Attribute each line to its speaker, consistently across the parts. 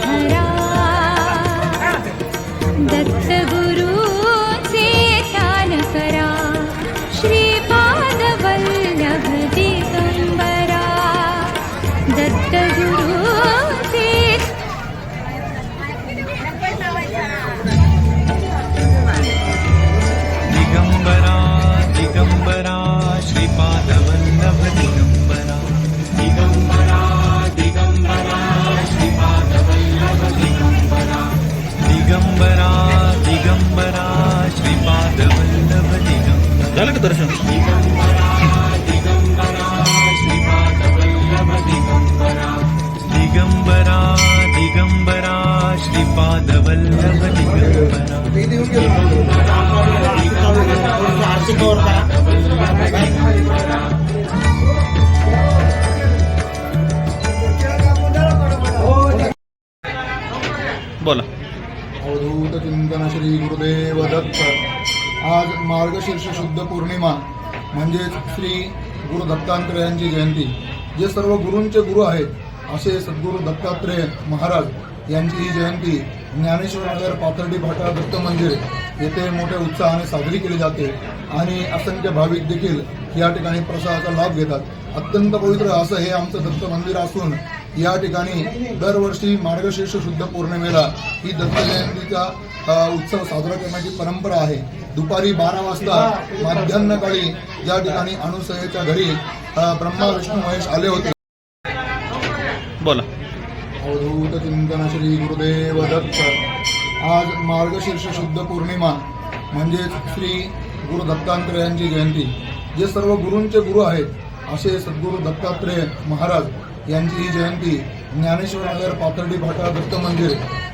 Speaker 1: 材料 झालं दर्शन
Speaker 2: दिगंबरा दिगंबरा श्रीपाद वल्लभ दिगंबरा
Speaker 1: दिगंबरा दिगंबरा श्रीपादवल्लभ दिगंबरा. बोला.
Speaker 3: अवधूत चिंतन श्री गुरुदेव दत्त आज मार्गशीर्ष शुद्ध पौर्णिमा म्हणजेच श्री गुरु दत्तात्रेयांची जयंती जे सर्व गुरूंचे गुरु आहेत असे सद्गुरू दत्तात्रेय महाराज यांची ही जयंती ज्ञानेश्वर नगर पाथर्डी भाटा दत्त मंदिर येथे मोठ्या उत्साहाने साजरी केली जाते आणि असंख्य भाविक देखील या ठिकाणी प्रसादाचा लाभ घेतात. अत्यंत पवित्र असं हे आमचं दत्त मंदिर असून या ठिकाणी दरवर्षी मार्गशीर्ष शुद्ध पौर्णिमेला ही दत्त जयंतीचा उत्सव साजरा करण्याची परंपरा आहे. दुपारी बारा वाजता माध्यान्हकाळी या ठिकाणी अनुसयेच्या घरी ब्रह्मा विष्णू महेश आले होते.
Speaker 1: बोला.
Speaker 3: अवधूत चिंतन श्री गुरुदेव दत्त. आज मार्गशीर्ष शुद्ध पौर्णिमा म्हणजेच श्री गुरु दत्तात्रेयांची जयंती. जे सर्व गुरूंचे गुरु आहेत असे सद्गुरू दत्तात्रेय महाराज यांची ही जयंती ज्ञानेश्वर नगर पाथर्डी फाटा दत्त मंदिर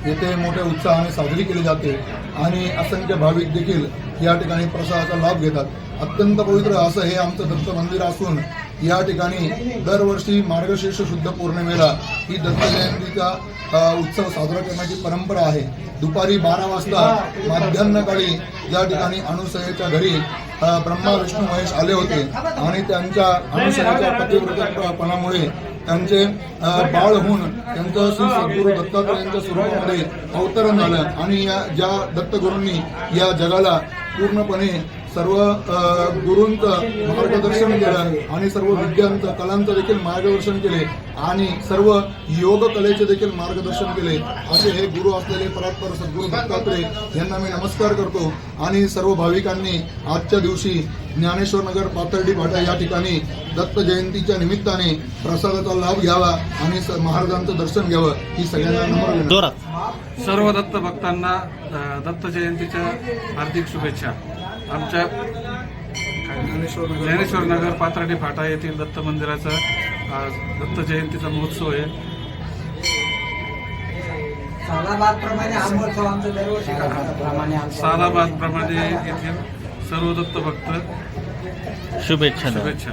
Speaker 3: येथे मोठ्या उत्साहाने साजरी केली जाते. आणि असंख्य भाविक देखील या ठिकाणी प्रसादाचा लाभ घेतात. अत्यंत पवित्र असं हे आमचं दत्त मंदिर असून या ठिकाणी दरवर्षी मार्गशीर्ष शुद्ध पौर्णिमेला ही दत्त जयंतीचा उत्सव साजरा करण्याची परंपरा आहे. दुपारी बारा वाजता माध्यान्हकाळी या ठिकाणी अनुसयेच्या घरी ब्रह्मा विष्णू महेश आले होते. आणि त्यांच्या अनुसयेच्या पतिव्रतपणामुळे त्यांचे बाळ होऊन त्यांचं श्री सद्गुरू दत्तात्रयांच्या स्वरूपामध्ये अवतरण झालं. आणि या ज्या दत्तगुरूंनी या जगाला पूर्णपणे सर्व अ, गुरूंचं मार्गदर्शन केलं आणि सर्व विद्यांचं कलांचं देखील मार्गदर्शन केले आणि सर्व योग कलेचे देखील मार्गदर्शन केले. असे हे गुरु असलेले परात्पर सद्गुरू दत्तात्रय यांना मी नमस्कार करतो आणि सर्व भाविकांनी आजच्या दिवशी ज्ञानेश्वर नगर पाथर्डी फाटा या ठिकाणी दत्त जयंतीच्या निमित्ताने प्रसादाचा लाभ घ्यावा आणि महाराजांचं दर्शन घ्यावं ही सगळ्यांना
Speaker 4: सर्व दत्त भक्तांना दत्त जयंतीच्या हार्दिक शुभेच्छा. आमच्या ज्ञानेश्वर नगर पाथर्डी फाटा येथील दत्त मंदिराचा आज दत्त जयंतीचा महोत्सव आहे.
Speaker 5: सालाबादप्रमाणे महोत्सव आमचा दरवर्षी करतात.
Speaker 4: सालाबाद प्रमाणे येथील सर्व दत्त भक्त
Speaker 1: शुभेच्छा.
Speaker 4: शुभेच्छा.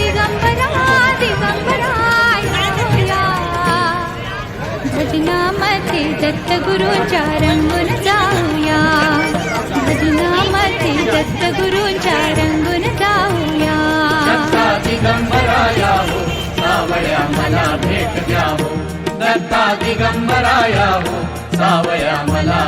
Speaker 2: दिगंबरा दिगंबरा
Speaker 6: भजनामध्ये दत्त रंगून जाऊया भजनामध्ये दत्तगुरूंच्या रंगून जाऊया
Speaker 2: दत्ता दिगंबरा यावो हो, सावया मला भेट द्यावो दत्ता दिगंबरा यावो सावया मला